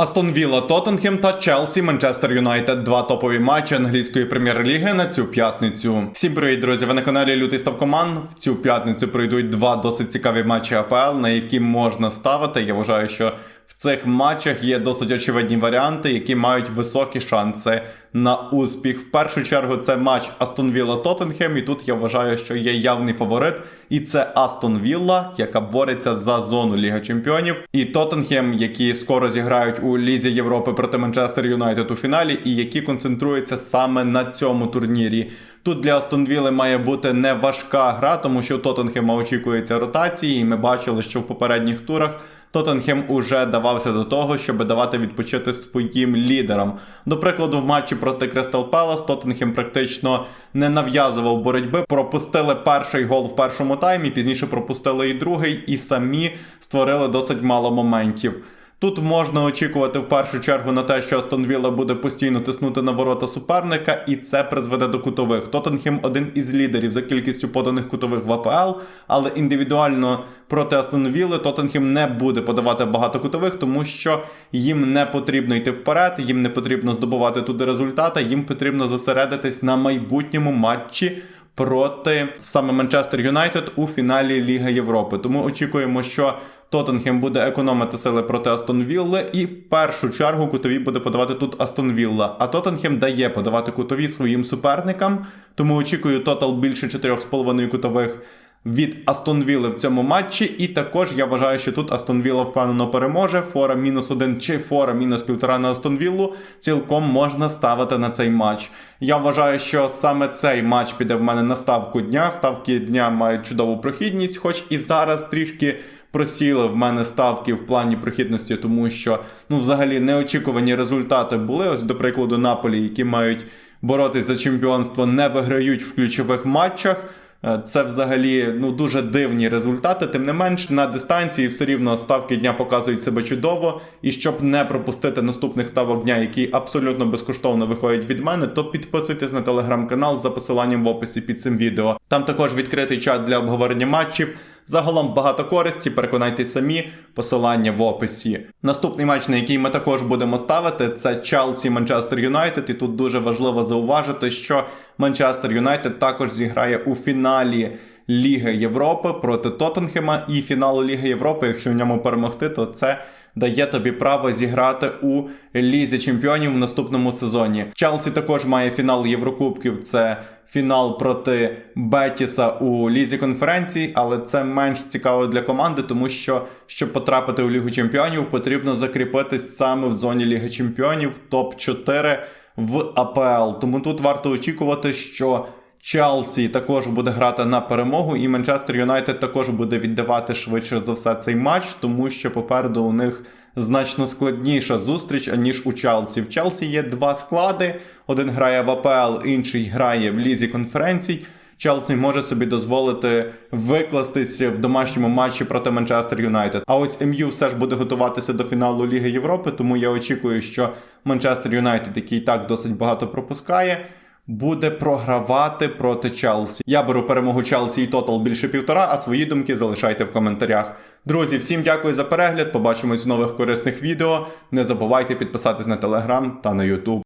Астон Вілла, Тоттенхем та Челсі, Манчестер Юнайтед. Два топові матчі англійської прем'єр-ліги на цю п'ятницю. Всім привіт, друзі! Ви на каналі Лютий Ставкоман. В цю п'ятницю пройдуть два досить цікаві матчі АПЛ, на які можна ставити. Я вважаю, що в цих матчах є досить очевидні варіанти, які мають високі шанси на успіх. В першу чергу це матч Астон Вілла Тоттенхем. І тут я вважаю, що є явний фаворит, і це Астон Вілла, яка бореться за зону Ліги Чемпіонів, і Тоттенхем, які скоро зіграють у Лізі Європи проти Манчестер Юнайтед у фіналі, і які концентруються саме на цьому турнірі. Тут для Астон Вілли має бути не важка гра, тому що у Тоттенхема очікується ротації, і ми бачили, що в попередніх турах. Тоттенхем уже давався до того, щоб давати відпочити своїм лідерам. До прикладу, в матчі проти Кристал Пелас Тоттенхем практично не нав'язував боротьби. Пропустили перший гол в першому таймі, пізніше пропустили і другий, і самі створили досить мало моментів. Тут можна очікувати в першу чергу на те, що Астон Вілла буде постійно тиснути на ворота суперника, і це призведе до кутових. Тоттенхем один із лідерів за кількістю поданих кутових в АПЛ, але індивідуально проти Астон Вілли Тоттенхем не буде подавати багато кутових, тому що їм не потрібно йти вперед, їм не потрібно здобувати туди результати, їм потрібно зосередитись на майбутньому матчі. Проти саме Манчестер Юнайтед у фіналі Ліги Європи. Тому очікуємо, що Тоттенхем буде економити сили проти Астон Вілли, і в першу чергу кутові буде подавати тут Астон Вілла. А Тоттенхем дає подавати кутові своїм суперникам, тому очікую тотал більше 4,5 кутових від Астон Вілли в цьому матчі. І також я вважаю, що тут Астон Вілла впевнено переможе. Фора мінус один чи фора мінус півтора на Астон Віллу цілком можна ставити на цей матч. Я вважаю, що саме цей матч піде в мене на ставку дня. Ставки дня мають чудову прохідність, хоч і зараз трішки. Просіли в мене ставки в плані прохідності, тому що ну, взагалі неочікувані результати були. Ось, до прикладу, Наполі, які мають боротись за чемпіонство, не виграють в ключових матчах. Е, Це взагалі ну дуже дивні результати. Тим не менш, на дистанції все рівно ставки дня показують себе чудово. І щоб не пропустити наступних ставок дня, які абсолютно безкоштовно виходять від мене, то підписуйтесь на телеграм-канал за посиланням в описі під цим відео. Там також відкритий чат для обговорення матчів. Загалом багато користі, переконайтесь самі, посилання в описі. Наступний матч, на який ми також будемо ставити, це Челсі Манчестер Юнайтед. І тут дуже важливо зауважити, що Манчестер Юнайтед також зіграє у фіналі Ліги Європи проти Тоттенхема. І фінал Ліги Європи, якщо в ньому перемогти, то це дає тобі право зіграти у Лізі Чемпіонів в наступному сезоні. Челсі також має фінал Єврокубків. Це фінал проти Бетіса у лізі конференцій, але це менш цікаво для команди, тому що щоб потрапити у Лігу Чемпіонів, потрібно закріпитись саме в зоні Ліги Чемпіонів топ 4 в АПЛ. Тому тут варто очікувати, що. Челсі також буде грати на перемогу, і Манчестер Юнайтед також буде віддавати швидше за все цей матч, тому що попереду у них значно складніша зустріч, аніж у Челсі. В Челсі є два склади: один грає в АПЛ, інший грає в лізі конференцій. Челсі може собі дозволити викластись в домашньому матчі проти Манчестер Юнайтед. А ось МЮ все ж буде готуватися до фіналу Ліги Європи, тому я очікую, що Манчестер Юнайтед, який так досить багато пропускає, буде програвати проти Челсі. Я беру перемогу Челсі і тотал більше півтора, а свої думки залишайте в коментарях. Друзі, всім дякую за перегляд. Побачимось в нових корисних відео. Не забувайте підписатись на телеграм та на Ютуб.